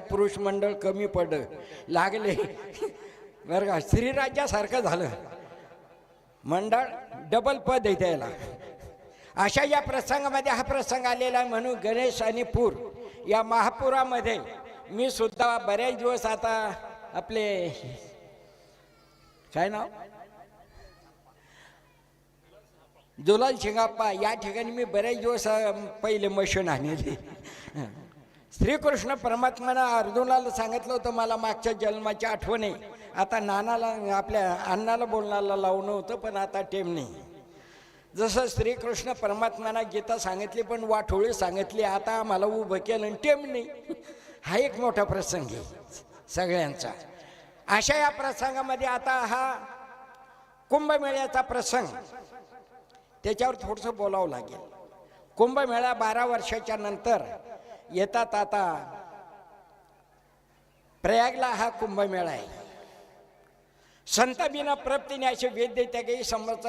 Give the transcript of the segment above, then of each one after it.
पुरुष मंडळ कमी पड. लागले. बरं का श्रीराज्यासारखं झालं. मंडळ डबल पद आहे त्याला. अशा या प्रसंगामध्ये हा प्रसंग आलेला आहे म्हणून गणेश आणि पूर या महापुरामध्ये. मी सुद्धा बऱ्याच दिवस आता आपले काय नाव? जुलाल शिंगाप्पा या ठिकाणी मी बरेच दिवस पहिले मशीन आणली श्रीकृष्ण परमात्म्यानं अर्जुनाला सांगितलं होतं मला मागच्या जन्माची आठवण आहे. आता नानाला आपल्या अण्णाला बोलण्याला लावणं होतं पण आता टेम नाही. जसं श्रीकृष्ण परमात्म्यानं गीता सांगितली पण वाठोळी सांगितली आता आम्हाला उभं केलं आणि टेम नाही. हा एक मोठा प्रसंग आहे सगळ्यांचा. अशा या प्रसंगामध्ये आता हा कुंभमेळ्याचा प्रसंग त्याच्यावर थोडंसं बोलावं लागेल. कुंभमेळा बारा वर्षाच्या नंतर येतात आता. प्रयागला हा कुंभमेळा आहे. संत बिना प्रप्तीने असे वेद देत्या काही समज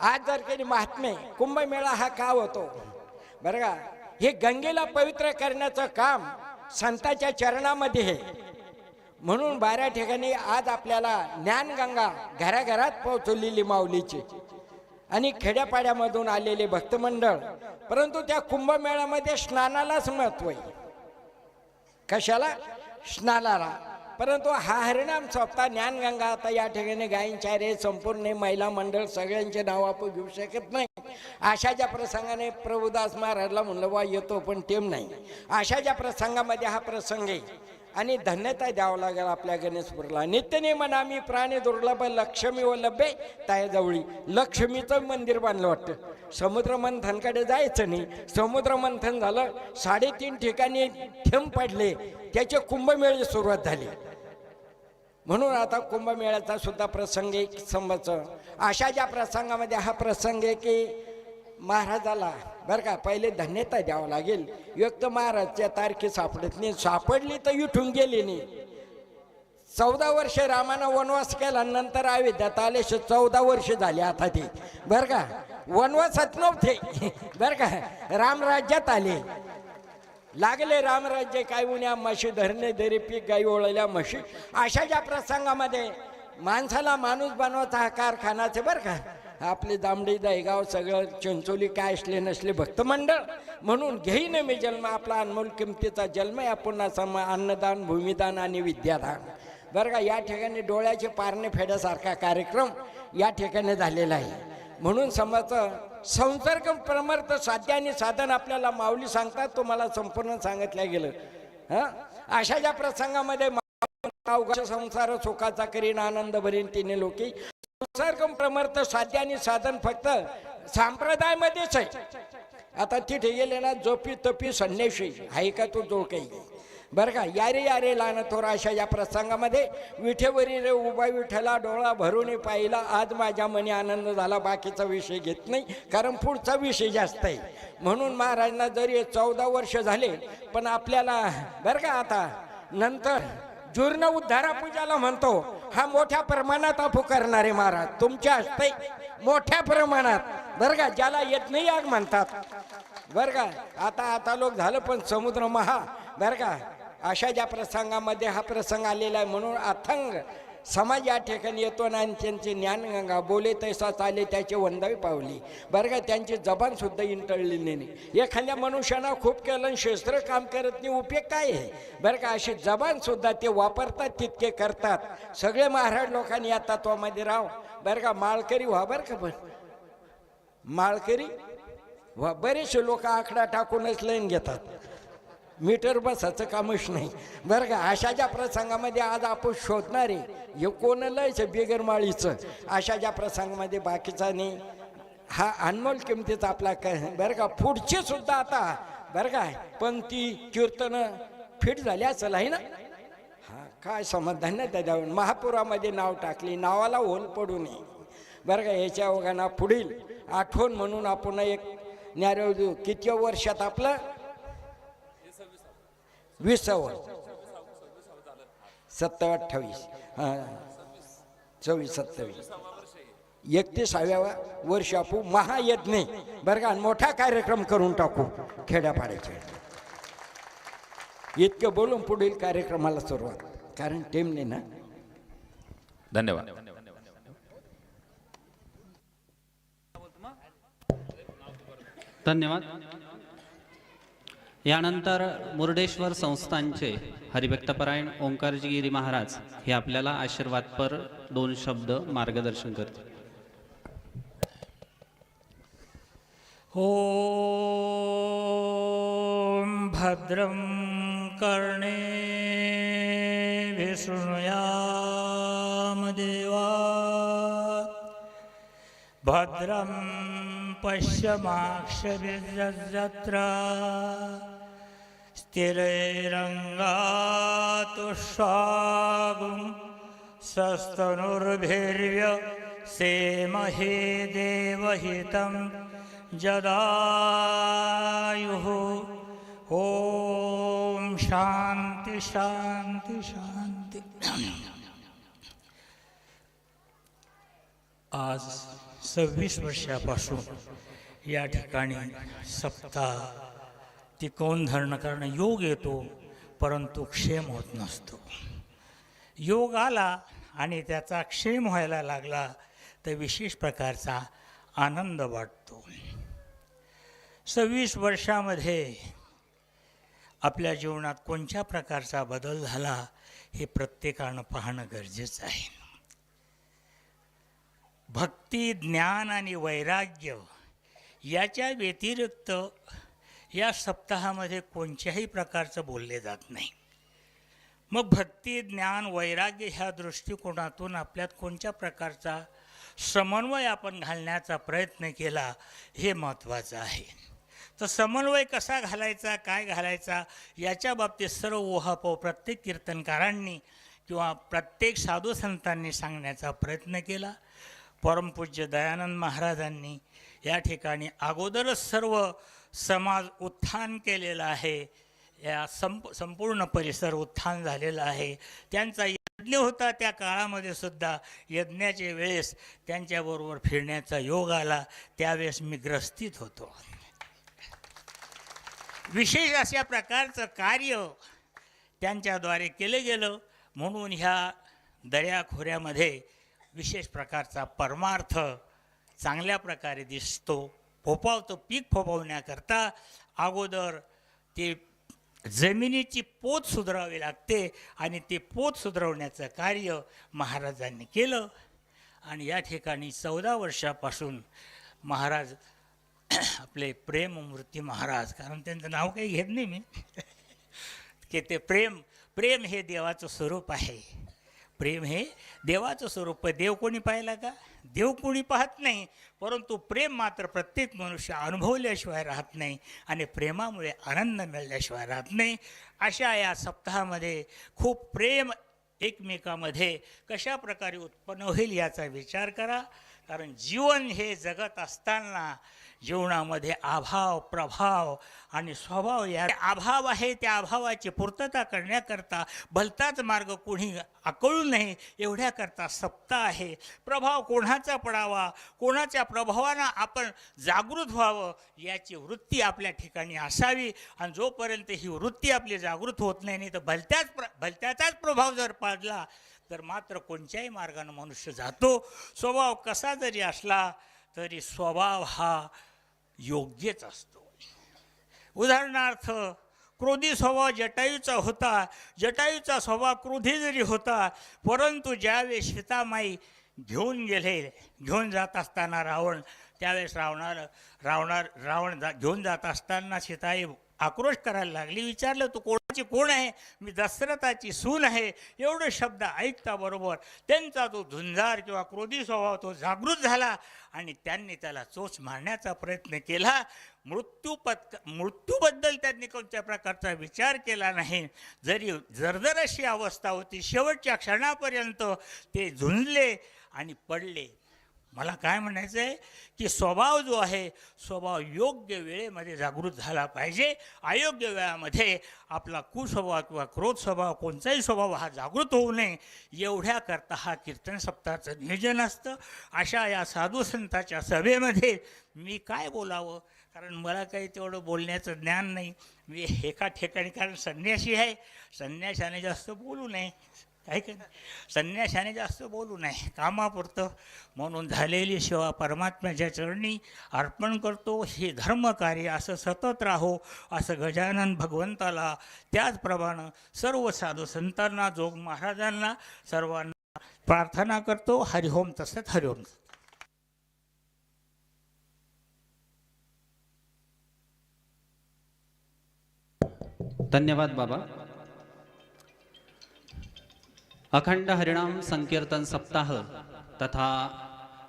आज जर केली महात्मे कुंभमेळा हा का होतो? बरं का? हे गंगेला पवित्र करण्याचं काम संताच्या चरणामध्ये आहे. म्हणून बारा ठिकाणी आज आपल्याला ज्ञानगंगा घराघरात पोहोचवलेली माऊलीची. आणि खेड्यापाड्यामधून आलेले भक्तमंडळ परंतु त्या कुंभमेळ्यामध्ये स्नानालाच महत्त्व आहे. कशाला? स्नानाला. परंतु हा हरिणाम स्वतः ज्ञानगंगा आता या ठिकाणी गायींचारे संपूर्ण महिला मंडळ सगळ्यांचे नाव आपण घेऊ शकत नाही. अशा ज्या प्रसंगाने प्रभुदास महाराजला म्हणलं बा येतो पण टेम नाही. अशा ज्या प्रसंगामध्ये हा प्रसंग आहे. आणि धन्यता द्यावं लागेल आपल्या गणेशपूरला. नित्यनेमन आम्ही प्राणी दुर्लभ लक्ष्मी व लभे तायाजवळी लक्ष्मीचं मंदिर बांधलं वाटतं. समुद्र मंथनकडे जायचं नाही. समुद्र मंथन झालं साडेतीन ठिकाणी थेंब पडले. त्याचे कुंभमेळे सुरुवात झाली. म्हणून आता कुंभमेळ्याचा सुद्धा प्रसंग एक समज अशा ज्या प्रसंगामध्ये हा प्रसंग आहे की महाराजाला बरं का पहिले धन्यता द्यावं लागेल. एक तर महाराजच्या तारखे सापडत नाही सापडली तर उठून गेली नाही. चौदा वर्ष रामानं वनवास केला नंतर अयोध्यात आले चौदा वर्ष झाले आता ते. बरं का वनवासात नव्हते. बरं का रामराज्यात आले. लागले रामराज्य काय उन्या म्हशी धरणे दरी पीक गाई ओळल्या म्हशी. अशा ज्या प्रसंगामध्ये माणसाला माणूस बनवायचा हा कारखानाचे बरं का. आपले दामडी दायगाव सगळं चिंचोली काय असले नसले भक्तमंडळ म्हणून घेईन मी जन्म आपला अनमोल किमतीचा जन्म या पुन्हा सम अन्नदान भूमिदान आणि विद्यादान. बरं का या ठिकाणी डोळ्याचे पारणे फेड्यासारखा कार्यक्रम या ठिकाणी झालेला आहे. म्हणून समज संसर्ग प्रमर्थ साध्य आणि साधन आपल्याला माऊली सांगतात तुम्हाला संपूर्ण सांगितलं गेलं. हां? अशा ज्या प्रसंगामध्ये अवघड संसार सुखाचा करीन आनंद भरीन तिने लोकी. संसर्ग प्रमर्थ साध्य आणि साधन फक्त संप्रदायामध्येच आहे. आता तिथे गेले ना जोपी तोपी संन्याशी आहे का तो जो काही बरं का यारे यारे लहान थोरा अशा या प्रसंगामध्ये विठेवरी रे उभा विठ्ठला डोळा भरून पाहिला. आज माझ्या मनी आनंद झाला बाकीचा विषय घेत नाही कारण पुढचा विषय जास्त आहे. म्हणून महाराजांना जरी चौदा वर्ष झाले पण आपल्याला बरं का आता नंतर जूर्ण उद्धारा पूजाला म्हणतो हा मोठ्या प्रमाणात आपू करणारे महाराज तुमच्या हस्ते मोठ्या प्रमाणात. बरं का ज्याला येत नाही आग म्हणतात. बरं का आता आता लोक झालं पण समुद्र महा. बरं का अशा ज्या प्रसंगामध्ये हा प्रसंग आलेला आहे म्हणून अथंग समाज या ठिकाणी येतो आणि त्यांचे ज्ञानगंगा बोले तैसा चाले त्याचे वंदावी पावली. बरं का त्यांची जबानसुद्धा इंटळलेली नाही. एखाद्या मनुष्यानं खूप केलं आणि शस्त्र काम करत नाही उपयोग काय आहे? बरं का अशी जबानसुद्धा ते वापरतात तितके करतात. सगळे महाराज लोकांनी या तत्वामध्ये राव. बरं का माळकरी व्हा बरं का पण. माळकरी व्हा. बरेचसे लोक आकडा टाकूनच लईन घेतात. मीटर बसाचं कामच नाही. बरं का अशा ज्या प्रसंगामध्ये आज आपण शोधणार आहे. हे कोण लयचं बिगर अशा ज्या प्रसंगामध्ये बाकीचा नाही. हा अनमोल किमतीचा आपला क बरं का पुढचे सुद्धा आता बरं काय पंक्ती कीर्तन फिट झाली असेल आहे ना? हा काय समाधान नाही द्यावं महापुरामध्ये नाव टाकली नावाला ओल पडू नये. बरं का याच्या ओघांना पुढील आठवण म्हणून आपण एक न्यारो देऊ किती वर्षात आपलं विसावं सत्तर अठ्ठावीस. हां. चोवीस सत्तावीस. एकतीसाव्या वर्ष आपू महायज्ञ. बरं का मोठा कार्यक्रम करून टाकू खेड्यापाड्याचे. इतकं बोलून पुढील कार्यक्रमाला सुरुवात. कारण टीमने ना. धन्यवाद. धन्यवाद. यानंतर मुर्डेश्वर संस्थांचे हरिभक्तपरायण ओंकारजीगिरी महाराज हे आपल्याला आशीर्वादपर दोन शब्द मार्गदर्शन करते हो भद्रं कर्णे विशृणुयामदेवा भद्रं पश्यमाक्षभिर्यजत्रा स्थिरैरङ्गातुष्वागुं सस्तनुर्भिर्य सेमहे देवहितं जदायुः। ॐ शान्ति शान्ति शान्ति। आज सव्वीस वर्षापासून या ठिकाणी सप्ताह तिकोन धरण करणं योग येतो परंतु क्षेम होत नसतो. योग आला आणि त्याचा क्षेम व्हायला लागला तर विशेष प्रकारचा आनंद वाटतो. सव्वीस वर्षामध्ये आपल्या जीवनात कोणत्या प्रकारचा बदल झाला हे प्रत्येकानं पाहणं गरजेचं आहे. भक्ती ज्ञान आणि वैराग्य याच्या व्यतिरिक्त या सप्ताहामध्ये कोणत्याही प्रकारचं बोलले जात नाही. मग भक्ती ज्ञान वैराग्य ह्या दृष्टिकोनातून आपल्यात कोणत्या प्रकारचा समन्वय आपण घालण्याचा प्रयत्न केला हे महत्त्वाचं आहे. तर समन्वय कसा घालायचा काय घालायचा याच्या बाबतीत सर्व ओहापोह प्रत्येक कीर्तनकारांनी किंवा प्रत्येक साधू संतांनी सांगण्याचा प्रयत्न केला. परमपूज्य दयानंद महाराजांनी या ठिकाणी अगोदरच सर्व समाज उत्थान केलेला आहे. या संप संपूर्ण परिसर उत्थान झालेला आहे. त्यांचा यज्ञ होता त्या काळामध्ये सुद्धा. यज्ञाच्या वेळेस त्यांच्याबरोबर फिरण्याचा योग आला. त्यावेळेस मी ग्रस्तीत होतो. विशेष अशा प्रकारचं कार्य त्यांच्याद्वारे केलं गेलं. म्हणून ह्या दर्याखोऱ्यामध्ये विशेष प्रकारचा परमार्थ चांगल्या प्रकारे दिसतो. फोपावतो पीक फोपावण्याकरता अगोदर ते जमिनीची पोत सुधारावी लागते आणि ते पोत सुधारवण्याचं कार्य महाराजांनी केलं. आणि या ठिकाणी चौदा वर्षापासून महाराज आपले प्रेममूर्ती महाराज कारण त्यांचं नाव काही घेत नाही मी की ते प्रेम प्रेम हे देवाचं स्वरूप आहे. प्रेम हे देवाचं स्वरूप. आहे देव कोणी पाहिला का? देव कोणी पाहत नाही परंतु प्रेम मात्र प्रत्येक मनुष्य अनुभवल्याशिवाय राहत नाही आणि प्रेमामुळे आनंद मिळाल्याशिवाय राहत नाही. अशा या सप्ताहामध्ये खूप प्रेम एकमेकामध्ये कशा प्रकारे उत्पन्न होईल याचा विचार करा. कारण जीवन हे जगत असताना जीवनामध्ये अभाव प्रभाव आणि स्वभाव या अभाव आहे त्या अभावाची पूर्तता करण्याकरता भलताच मार्ग कोणी आकळू नये एवढ्याकरता सप्ताह आहे. प्रभाव कोणाचा पडावा कोणाच्या प्रभावानं आपण जागृत व्हावं याची वृत्ती आपल्या ठिकाणी असावी आणि जोपर्यंत ही वृत्ती आपली जागृत होत नाही नाही तर भलत्याच प्र भलत्याचाच प्रभाव जर पाडला तर मात्र कोणत्याही मार्गानं मनुष्य जातो. स्वभाव कसा जरी असला तरी स्वभाव हा योग्यच असतो. उदाहरणार्थ क्रोधी स्वभाव जटायूचा होता जटायूचा स्वभाव क्रोधी जरी होता परंतु ज्यावेळेस सीतामाई घेऊन गेले घेऊन जात असताना रावण त्यावेळेस रावणार रावणार रावण जा घेऊन जात असताना सीताई आक्रोश करायला लागली. विचारलं तू कोण कोण आहे? मी दशरथाची सून आहे. एवढे शब्द ऐकता बरोबर त्यांचा तो झुंजार किंवा क्रोधी स्वभाव तो जागृत झाला आणि त्यांनी त्याला चोच मारण्याचा प्रयत्न केला. मृत्यू पत्क मृत्यूबद्दल त्यांनी कोणत्या प्रकारचा विचार केला नाही. जरी जर्जर अशी अवस्था होती शेवटच्या क्षणापर्यंत ते झुंजले आणि पडले. मला काय म्हणायचं आहे की स्वभाव जो आहे स्वभाव योग्य वेळेमध्ये जागृत झाला पाहिजे. अयोग्य वेळामध्ये आपला कुस्वभाव किंवा क्रोध स्वभाव कोणताही स्वभाव हा जागृत होऊ नये. एवढ्याकरता हा कीर्तन सप्ताहाचं नियोजन असतं. अशा या साधू संतांच्या सभेमध्ये मी काय बोलावं? कारण मला काही तेवढं बोलण्याचं ज्ञान नाही. मी एका ठिकाणी कारण संन्यासी आहे. संन्याशाने जास्त बोलू नये. काय नाही संन्याशाने जास्त बोलू नये. कामापुरतं म्हणून झालेली सेवा परमात्म्याच्या चरणी अर्पण करतो. हे धर्मकार्य असं सतत राहो असं गजानन भगवंताला. त्याचप्रमाणे सर्व साधू संतांना जोग महाराजांना सर्वांना प्रार्थना करतो. हरिओम तसंच हरिओम. धन्यवाद बाबा. अखंड हरिणाम संकीर्तन सप्ताह तथा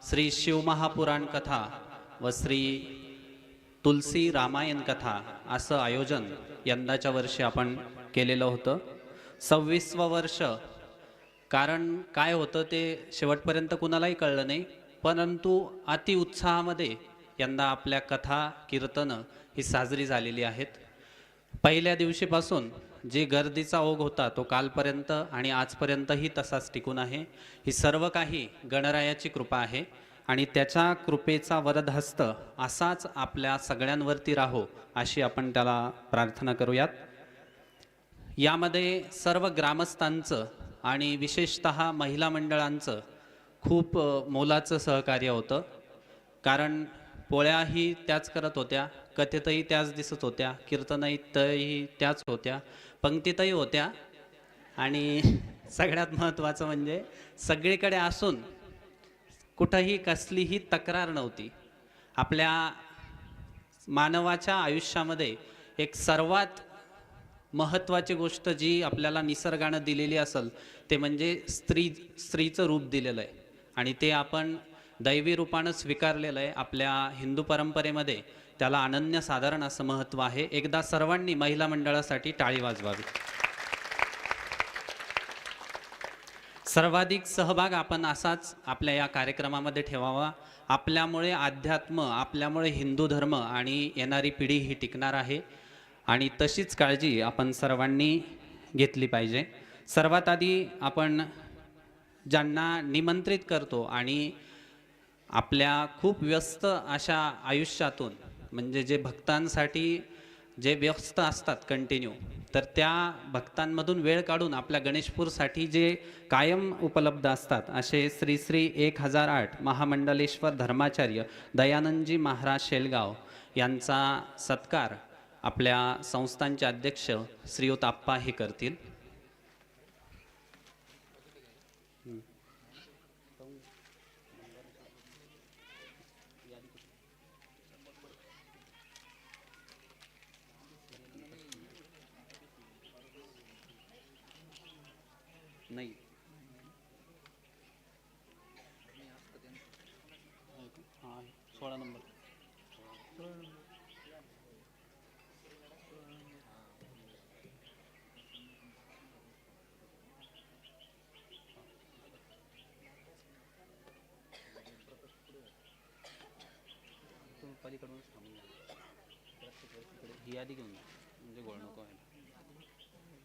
श्री शिवमहापुराण कथा व श्री तुलसी रामायण कथा असं आयोजन यंदाच्या वर्षी आपण केलेलं होतं. सव्वीसवं वर्ष. कारण काय होतं ते शेवटपर्यंत कुणालाही कळलं नाही. परंतु अति उत्साहामध्ये यंदा आपल्या कथा कीर्तनं ही साजरी झालेली आहेत. पहिल्या दिवशीपासून जी गर्दीचा ओघ होता तो कालपर्यंत आणि आजपर्यंतही तसाच टिकून आहे. ही सर्व काही गणरायाची कृपा आहे आणि त्याच्या कृपेचा वरदहस्त असाच आपल्या सगळ्यांवरती राहो अशी आपण त्याला प्रार्थना करूयात. यामध्ये सर्व ग्रामस्थांचं आणि विशेषत महिला मंडळांचं खूप मोलाचं सहकार्य होतं. कारण पोळ्याही त्याच करत होत्या कथेतही त्याच दिसत होत्या कीर्तनातही त्याच होत्या. पंक्तीतही होत्या. आणि सगळ्यात महत्त्वाचं म्हणजे सगळीकडे असून कुठंही कसलीही तक्रार नव्हती. आपल्या मानवाच्या आयुष्यामध्ये एक सर्वात महत्त्वाची गोष्ट जी आपल्याला निसर्गानं दिलेली असेल ते म्हणजे स्त्री स्त्रीचं रूप दिलेलं आहे. आणि ते आपण दैवी रूपानं स्वीकारलेलं आहे आपल्या हिंदू परंपरेमध्ये. त्याला अनन्य साधारण असं महत्त्व आहे. एकदा सर्वांनी महिला मंडळासाठी टाळी वाजवावी. सर्वाधिक सहभाग आपण असाच आपल्या या कार्यक्रमामध्ये ठेवावा. आपल्यामुळे अध्यात्म आपल्यामुळे हिंदू धर्म आणि येणारी पिढी ही टिकणार आहे. आणि तशीच काळजी आपण सर्वांनी घेतली पाहिजे. सर्वात आधी आपण ज्यांना निमंत्रित करतो आणि आपल्या खूप व्यस्त अशा आयुष्यातून म्हणजे जे भक्तांसाठी जे व्यस्त असतात कंटिन्यू तर त्या भक्तांमधून वेळ काढून आपल्या गणेशपूरसाठी जे कायम उपलब्ध असतात असे श्री श्री एक हजार आठ महामंडलेश्वर धर्माचार्य दयानंदजी महाराज शेलगाव यांचा सत्कार आपल्या संस्थांचे अध्यक्ष श्रीयुत आप्पा हे करतील. हाँ सोळा नंबर। तुम्ही पलीकडूनच थांबून जा. प्रत्येक वेळेस तिकडे ही यादी घेऊन जा म्हणजे गोळ नको आहे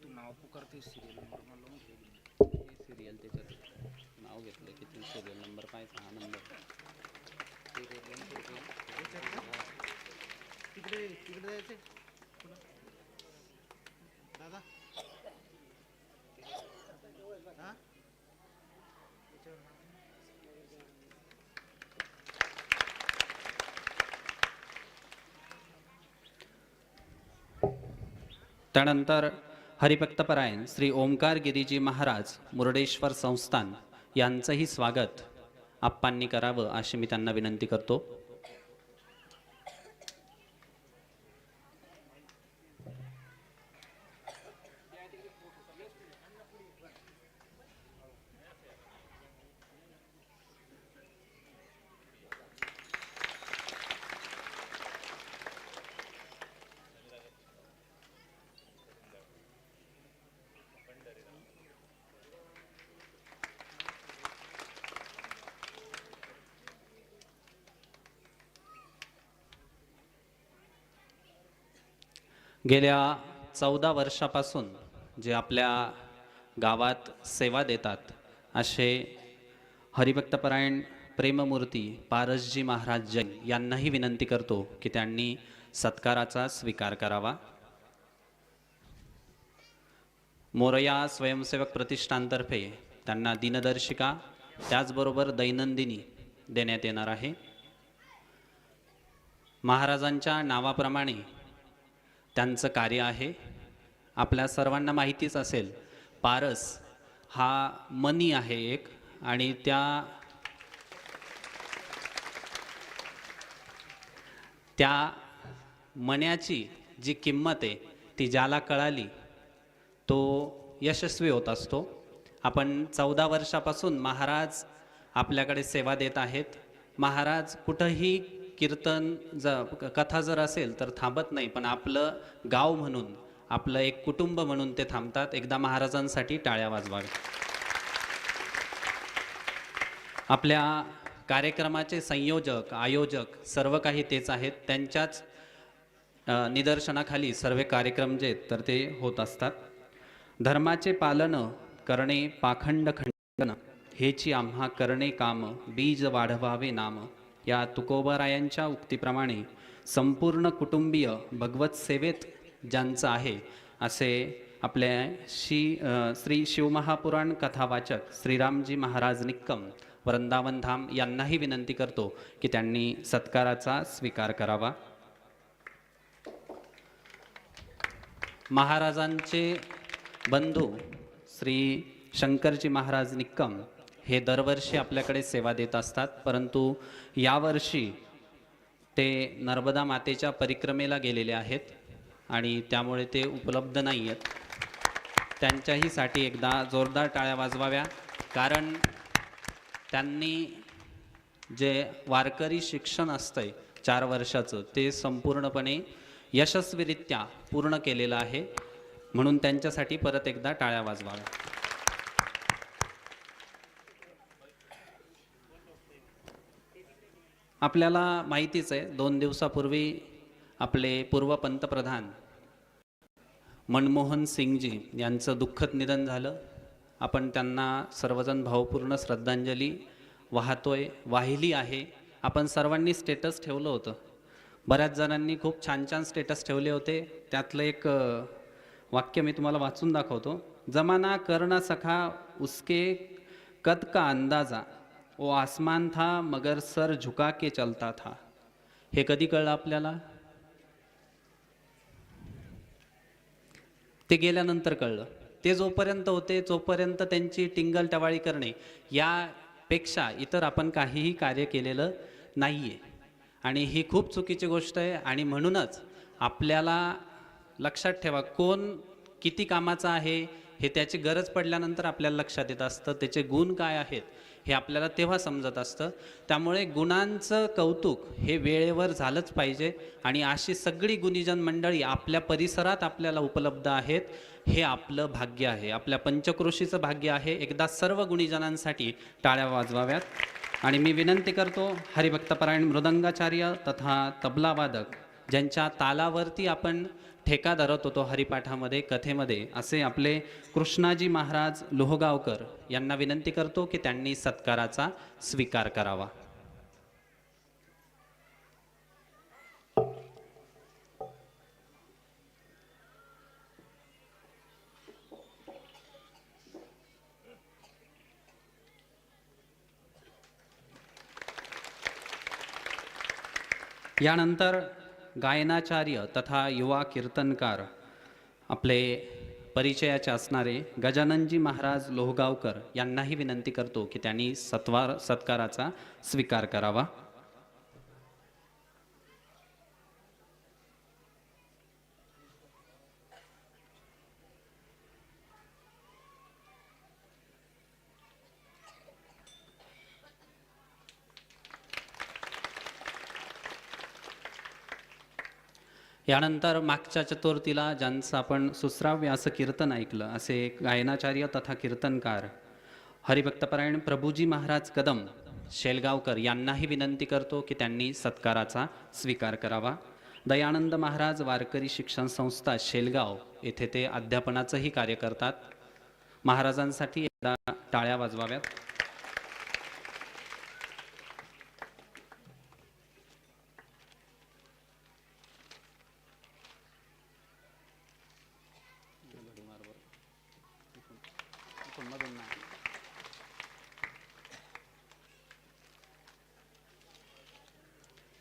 तू नाव पुकारते सिरियल नंबर मला लावून ठेव. हे सिरियल त्याच्यात नाव घेतलं की सिरियल नंबर नंबर तिकडे तिकडे दादा हा त्यानंतर हरिभक्तपरायण श्री ओमकार गिरीजी महाराज मुरडेश्वर संस्थान यांचंही स्वागत. आप्पांनी करावं अशी मी त्यांना विनंती करतो. गेल्या चौदा वर्षापासून जे आपल्या गावात सेवा देतात असे हरिभक्तपरायण प्रेममूर्ती पारसजी महाराज जैन यांनाही विनंती करतो की त्यांनी सत्काराचा स्वीकार करावा. मोरया स्वयंसेवक प्रतिष्ठानतर्फे त्यांना दिनदर्शिका त्याचबरोबर दैनंदिनी देण्यात येणार आहे. महाराजांच्या नावाप्रमाणे त्यांचं कार्य आहे. आपल्या सर्वांना माहितीच असेल पारस हा मनी आहे एक आणि त्या त्या मण्याची जी किंमत आहे ती ज्याला कळाली तो यशस्वी होत असतो. आपण चौदा वर्षापासून महाराज आपल्याकडे सेवा देत आहेत. महाराज कुठंही कीर्तन ज कथा जर असेल तर थांबत नाही पण आपलं गाव म्हणून आपलं एक कुटुंब म्हणून ते थांबतात. एकदा महाराजांसाठी टाळ्या वाजवाव्या. आपल्या कार्यक्रमाचे संयोजक आयोजक सर्व काही तेच आहेत. त्यांच्याच निदर्शनाखाली सर्व कार्यक्रम जे तर ते होत असतात. धर्माचे पालन करणे पाखंड खंडन हेची आम्हा करणे काम बीज वाढवावे नाम. या तुकोबारायांच्या उक्तीप्रमाणे संपूर्ण कुटुंबीय भगवत सेवेत ज्यांचं आहे असे आपल्या श्री श्री शिवमहापुराण कथावाचक श्रीरामजी महाराज निक्कम वृंदावन धाम यांनाही विनंती करतो की त्यांनी सत्काराचा स्वीकार करावा. महाराजांचे बंधू श्री शंकरजी महाराज निक्कम हे दरवर्षी आपल्याकडे सेवा देत असतात परंतु यावर्षी ते नर्मदा मातेच्या परिक्रमेला गेलेले आहेत आणि त्यामुळे ते उपलब्ध नाही आहेत. त्यांच्याहीसाठी एकदा जोरदार टाळ्या वाजवाव्या. कारण त्यांनी जे वारकरी शिक्षण असतंय चार वर्षाचं ते संपूर्णपणे यशस्वीरित्या पूर्ण केलेलं आहे. म्हणून त्यांच्यासाठी परत एकदा टाळ्या वाजवाव्या. आपल्याला माहितीच आहे दोन दिवसापूर्वी आपले पूर्व पंतप्रधान मनमोहन सिंगजी यांचं दुःखद निधन झालं. आपण त्यांना सर्वजण भावपूर्ण श्रद्धांजली वाहतोय वाहिली आहे. आपण सर्वांनी स्टेटस ठेवलं होतं. बऱ्याच जणांनी खूप छान छान स्टेटस ठेवले होते. त्यातलं एक वाक्य मी तुम्हाला वाचून दाखवतो. जमाना कर्ण सखा उसके कद का अंदाजा वो आसमान था मगर सर झुका के चलता था। हे कधी कळलं आपल्याला? ते गेल्यानंतर कळलं. ते जोपर्यंत होते जोपर्यंत त्यांची टिंगल टवाळी करणे यापेक्षा इतर आपण काहीही कार्य केलेलं नाही आहे आणि ही खूप चुकीची गोष्ट आहे आणि म्हणूनच आपल्याला लक्षात ठेवा कोण किती कामाचं आहे हे त्याची गरज पडल्यानंतर आपल्याला लक्षात येत असतं त्याचे गुण काय आहेत हे आपल्याला तेव्हा समजत असतं. त्यामुळे गुणांचं कौतुक हे वेळेवर झालंच पाहिजे आणि अशी सगळी गुणीजन मंडळी आपल्या परिसरात आपल्याला उपलब्ध आहेत हे आपलं भाग्य आहे. आपल्या पंचक्रोशीचं भाग्य आहे. एकदा सर्व गुणीजनांसाठी टाळ्या वाजवाव्यात. आणि मी विनंती करतो हरिभक्तपरायण मृदंगाचार्य तथा तबलावादक ज्यांच्या तालावरती आपण ठेका धरत होतो हरिपाठामध्ये कथेमध्ये असे आपले कृष्णाजी महाराज लोहगावकर यांना विनंती करतो की त्यांनी सत्काराचा स्वीकार करावा. यानंतर गायनाचार्य तथा युवा कीर्तनकार आपले परिचयाचे असणारे गजाननजी महाराज लोहगावकर यांनाही विनंती करतो की त्यांनी सत्वार सत्काराचा स्वीकार करावा. त्यानंतर मागच्या चतुर्थीला ज्यांचं आपण सुस्राव्य असं कीर्तन ऐकलं असे गायनाचार्य तथा कीर्तनकार हरिभक्तपरायण प्रभूजी महाराज कदम शेलगावकर यांनाही विनंती करतो की त्यांनी सत्काराचा स्वीकार करावा. दयानंद महाराज वारकरी शिक्षण संस्था शेलगाव येथे ते अध्यापनाचंही कार्य करतात. महाराजांसाठी एकदा टाळ्या वाजवाव्यात.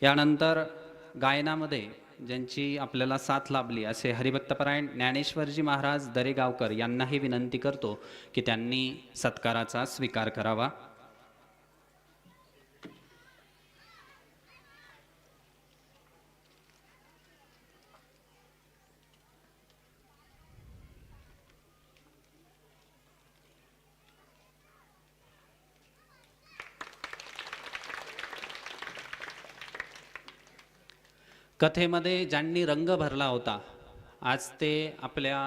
यानंतर गायनामध्ये ज्यांची आपल्याला साथ लाभली असे हरिभक्तपरायण ज्ञानेश्वरजी महाराज दरेगावकर यांनाही विनंती करतो की त्यांनी सत्काराचा स्वीकार करावा. कथेमध्ये ज्यांनी रंग भरला होता आज ते आपल्या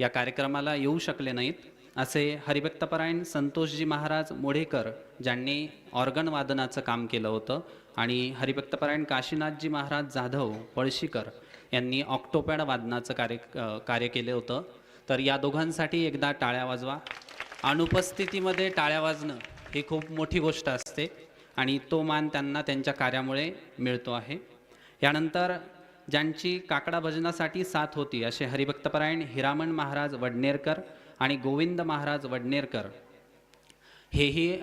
या कार्यक्रमाला येऊ शकले नाहीत असे हरिभक्तपरायण संतोषजी महाराज मोढेकर ज्यांनी ऑर्गन वादनाचं काम केलं होतं आणि हरिभक्तपरायण काशीनाथजी महाराज जाधव पळशीकर यांनी ऑक्टोपॅड वादनाचं कार्य कार्य केलं होतं. तर या दोघांसाठी एकदा टाळ्या वाजवा. अनुपस्थितीमध्ये टाळ्या वाजणं ही खूप मोठी गोष्ट असते आणि तो मान त्यांना त्यांच्या कार्यामुळे मिळतो आहे. यानंतर ज्यांची काकडा भजनासाठी साथ होती असे हरिभक्तपरायण हिरामण महाराज वडनेरकर आणि गोविंद महाराज वडनेरकर हेही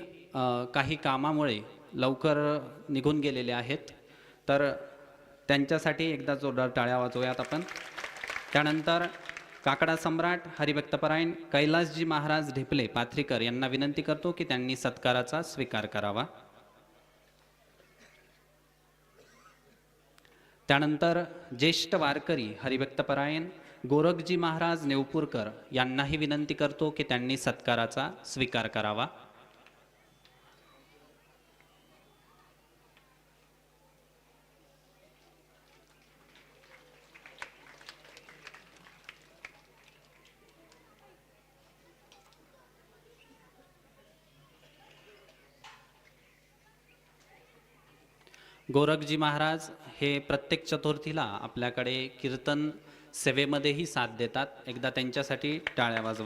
काही कामामुळे लवकर निघून गेलेले आहेत. तर त्यांच्यासाठी एकदा जोरदार टाळ्या वाजवूयात आपण. त्यानंतर काकडा सम्राट हरिभक्तपरायण कैलासजी महाराज ढिपले पाथरीकर यांना विनंती करतो की त्यांनी सत्काराचा स्वीकार करावा. त्यानंतर ज्येष्ठ वारकरी हरिभक्तपरायण गोरखजी महाराज नेवपूरकर यांनाही विनंती करतो की त्यांनी सत्काराचा स्वीकार करावा. गोरखजी महाराज हे प्रत्येक चतुर्थीला आपल्याकडे कीर्तन सेवेमध्येही साथ देतात. एकदा त्यांच्यासाठी टाळ्या वाजवा.